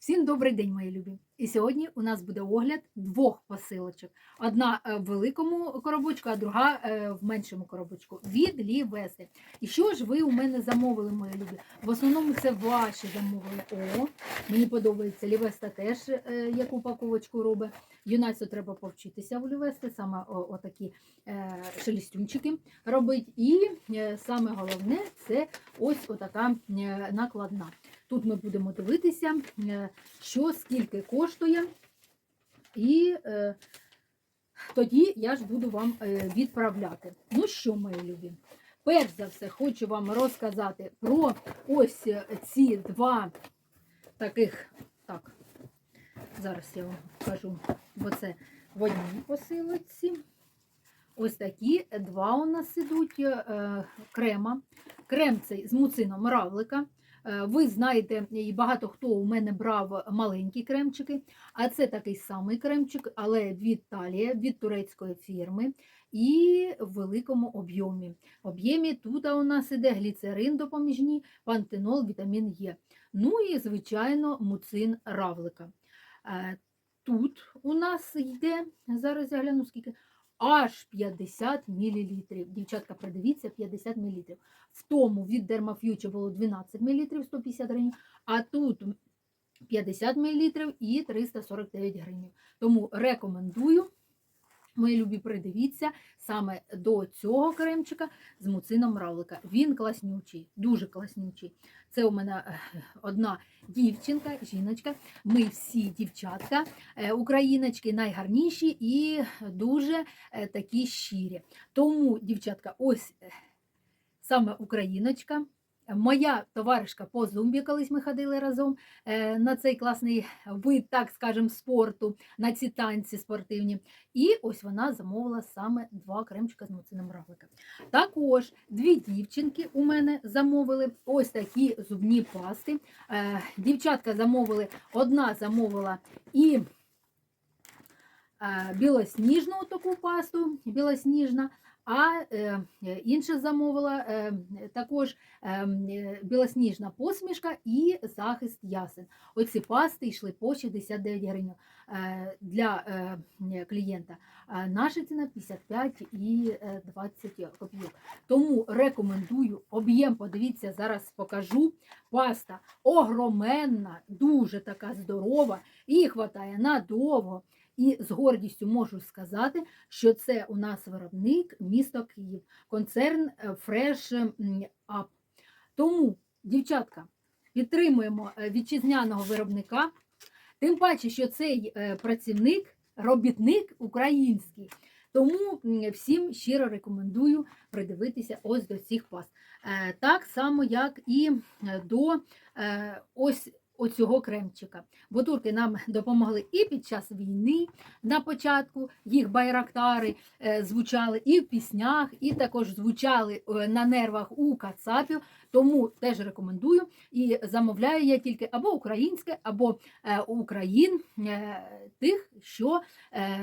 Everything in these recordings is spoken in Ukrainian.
Всім добрий день, мої любі! І сьогодні у нас буде огляд двох посилочок. Одна е, в великому коробочку, а друга е, в меншому коробочку від Лівеси. І що ж ви у мене замовили, мої любі? В основному це ваші замовили. О, мені подобається Лівеста теж е, яку упаковочку робить. Юнайсу треба повчитися в Лівести, саме отакі шелестюнчики робить. І саме головне це ось отака накладна. Тут ми будемо дивитися, е, що скільки коштує, і е, тоді я ж буду вам е, відправляти. Ну що, мої любі? Перш за все, хочу вам розказати про ось е, ці два таких. Так, зараз я вам покажу, бо це в одній посилочці. Ось такі два у нас ідуть е, крема. Крем цей з муцином равлика. Е, Ви знаєте, і багато хто у мене брав маленькі кремчики, а це такий самий кремчик, але від Талія, від турецької фірми і в великому об'ємі. Об'ємі тут у нас іде гліцерин допоміжні, пантенол, вітамін Е. Ну і, звичайно, муцин равлика. Е, Тут у нас йде, зараз я гляну скільки, аж 50 мл. Дівчатка, придивіться, 50 мл. В тому від Дермаф'ючі було 12 мл 150 гривень, а тут 50 мл і 349 гривень. Тому рекомендую, мої любі, придивіться саме до цього кремчика з муцином равлика. Він класнючий, дуже класнючий. Це у мене е, одна дівчинка, жіночка. Ми всі дівчатка, е, україночки найгарніші і дуже е, такі щирі. Тому, дівчатка, ось саме україночка. Моя товаришка по зумбі, колись ми ходили разом е, на цей класний вид, так скажемо, спорту, на ці танці спортивні. І ось вона замовила саме два кремчика з муцином равлика. Також дві дівчинки у мене замовили ось такі зубні пасти. Е, Дівчатка замовили, одна замовила і е, білосніжну таку пасту, білосніжна, а е, е, інша замовила е, також білосніжна посмішка і захист ясен. Оці пасти йшли по 69 гривень для клієнта. Наша ціна 55 і е, 20 копійок. Тому рекомендую об'єм, подивіться, зараз покажу. Паста огроменна, дуже така здорова, і хватає надовго. І з гордістю можу сказати, що це у нас виробник місто Київ, концерн е, Fresh Up. Тому, дівчатка, підтримуємо е, вітчизняного виробника. Тим паче, що цей е, працівник, робітник український. Тому всім щиро рекомендую придивитися ось до цих паст. Так само, як і до ось оцього кремчика. Бо турки нам допомогли і під час війни на початку, їх байрактари е, звучали і в піснях, і також звучали е, на нервах у кацапів. Тому теж рекомендую і замовляю я тільки або українське, або е, Україн тих, що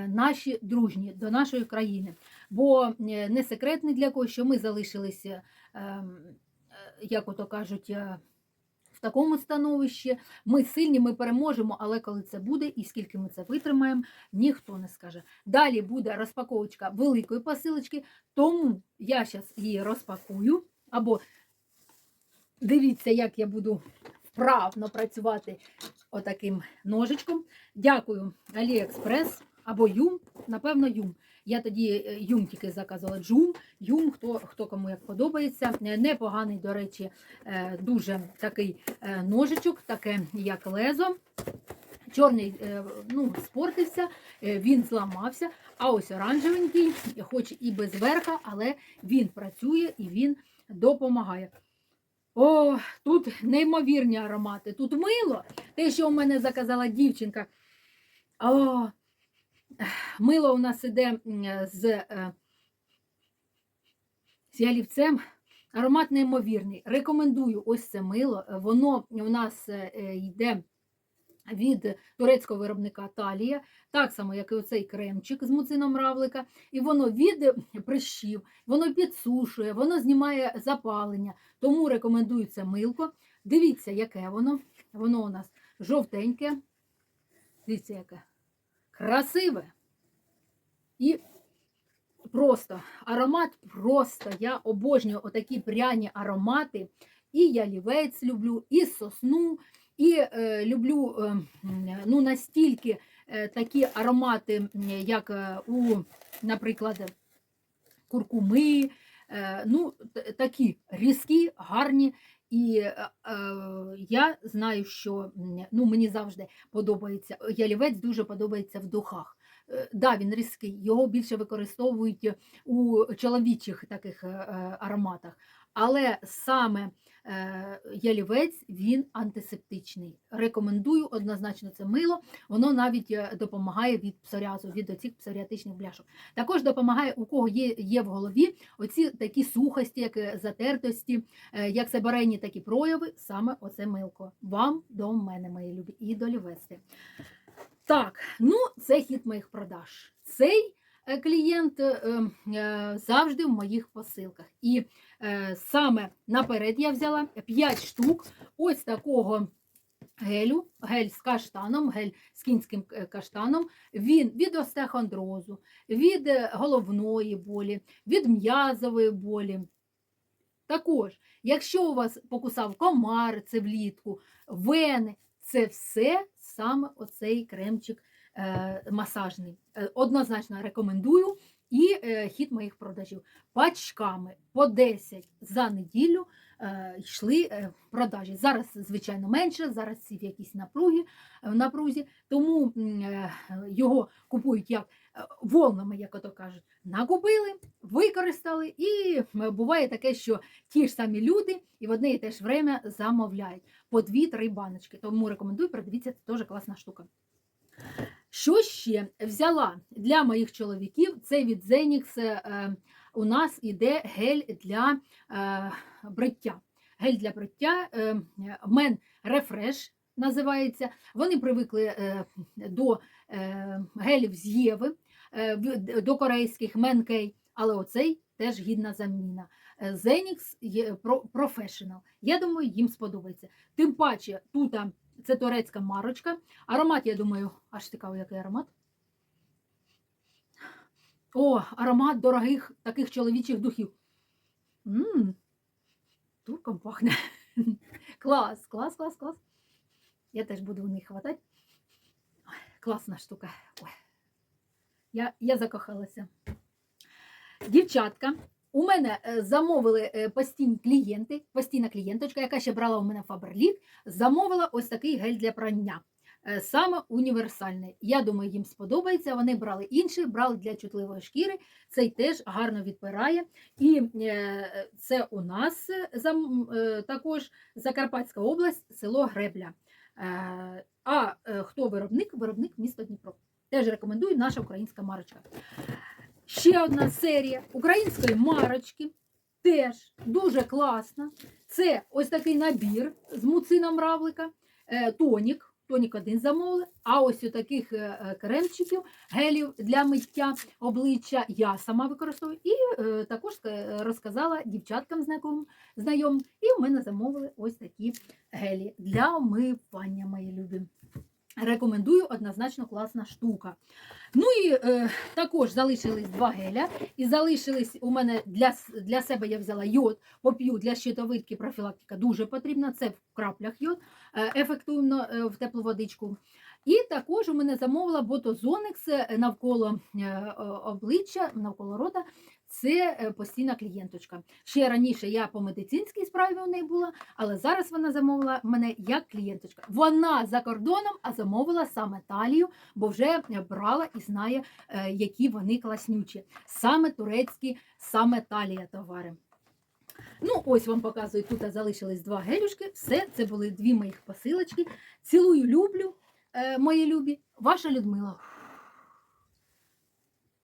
наші дружні до нашої країни. Бо не секрет ні для кого, що ми залишилися, е, е, як ото кажуть, в такому становищі. Ми сильні, ми переможемо, але коли це буде і скільки ми це витримаємо, ніхто не скаже. Далі буде розпаковочка великої посилочки, тому я зараз її розпакую. Або дивіться, як я буду вправно працювати отаким ножичком. Дякую, Аліекспрес або Юм, напевно, Юм. Я тоді е, Юм тільки заказувала Джум, Юм, хто, хто кому як подобається. Е, Непоганий, до речі, е, дуже такий ножичок, таке як лезо. Чорний ну, спортився, він зламався, а ось оранжевенький, хоч і без верха, але він працює і він допомагає. О, тут неймовірні аромати. Тут мило, те, що у мене заказала дівчинка. О, мило у нас іде з, е, з ялівцем. Аромат неймовірний. Рекомендую ось це мило. Воно у нас е, е, йде від турецького виробника Талія, так само, як і оцей кремчик з муцином равлика. І воно від прищів, воно підсушує, воно знімає запалення. Тому рекомендую це милко. Дивіться, яке воно. Воно у нас жовтеньке. Дивіться, яке красиве. І просто аромат просто. Я обожнюю отакі пряні аромати. І ялівець люблю, і сосну, і е, люблю е, ну, настільки е, такі аромати, як е, у, наприклад, куркуми, е, ну, такі різкі, гарні. І е, е, я знаю, що ну, мені завжди подобається. Ялівець дуже подобається в духах. Е, Да, він різкий, його більше використовують у чоловічих таких е, е, ароматах. Але саме е, ялівець він антисептичний. Рекомендую однозначно це мило. Воно навіть е, допомагає від псоріазу, від оцих псоріатичних бляшок. Також допомагає, у кого є, є в голові оці такі сухості, як е, затертості, як себорейні такі прояви, саме оце милко. Вам до мене, мої любі, і до лівести. Так, ну це хід моїх продаж. Цей клієнт е, е, завжди в моїх посилках. І е, саме наперед я взяла 5 штук ось такого гелю, гель з каштаном, гель з кінським е, каштаном. Він від остеохондрозу, від е, головної болі, від м'язової болі. Також, якщо у вас покусав комар, це влітку, вени, це все саме оцей кремчик е, масажний. Е, однозначно рекомендую. І е, хід моїх продажів. Пачками по 10 за неділю е, йшли е, продажі. Зараз, звичайно, менше, зараз всі в якійсь напругі, в напрузі, тому е, його купують як е, волнами, як ото кажуть. Накупили, використали, і буває таке, що ті ж самі люди і в одне і те ж время замовляють по 2-3 баночки. Тому рекомендую, передивіться, це теж класна штука. Що ще взяла для моїх чоловіків? Це від Zenix е, у нас іде гель для е, бриття. Гель для бриття е, Men Refresh називається. Вони привикли е, до е, гелів з Єви, е, до корейських Менкей, але оцей теж гідна заміна. Е, Zenix є Professional. Я думаю, їм сподобається. Тим паче, тут це турецька марочка. Аромат, я думаю, аж цікаво, який аромат. О, аромат дорогих таких чоловічих духів. Мм, турком пахне. Клас, клас, клас, клас. Я теж буду у них хватати. Класна штука. Ой. Я, я закохалася. Дівчатка, у мене е, замовили е, постійні клієнти, постійна клієнточка, яка ще брала у мене Фаберлік, замовила ось такий гель для прання. Е, Саме універсальний. Я думаю, їм сподобається. Вони брали інший, брали для чутливої шкіри. Цей теж гарно відпирає. І це у нас також Закарпатська область, село Гребля. А хто виробник? Виробник місто Дніпро. Теж рекомендую наша українська марочка. Ще одна серія української марочки. Теж дуже класна. Це ось такий набір з муцином равлика, е, тонік. Тонік один замовили, а ось у таких е, е, кремчиків, гелів для миття обличчя я сама використовую. І також розказала дівчаткам знайомим. І в мене замовили ось такі гелі для омивання, мої любі. Рекомендую однозначно класна штука. Ну і е, також залишились два геля. І залишились у мене для, для себе я взяла йод, поп'ю для щитовидки профілактика дуже потрібна. Це в краплях йод, е, ефективно е, в теплу водичку. І також у мене замовила ботозоникс навколо е, обличчя, навколо рота. Це е, постійна клієнточка. Ще раніше я по медицинській справі у неї була, але зараз вона замовила мене як клієнточка. Вона за кордоном, а замовила саме талію, бо вже брала і знає, е, які вони класнючі. Саме турецькі, саме талія товари. Ну, ось вам показую, тут залишились два гелюшки. Все, це були дві моїх посилочки. Цілую, люблю, е, мої любі. Ваша Людмила.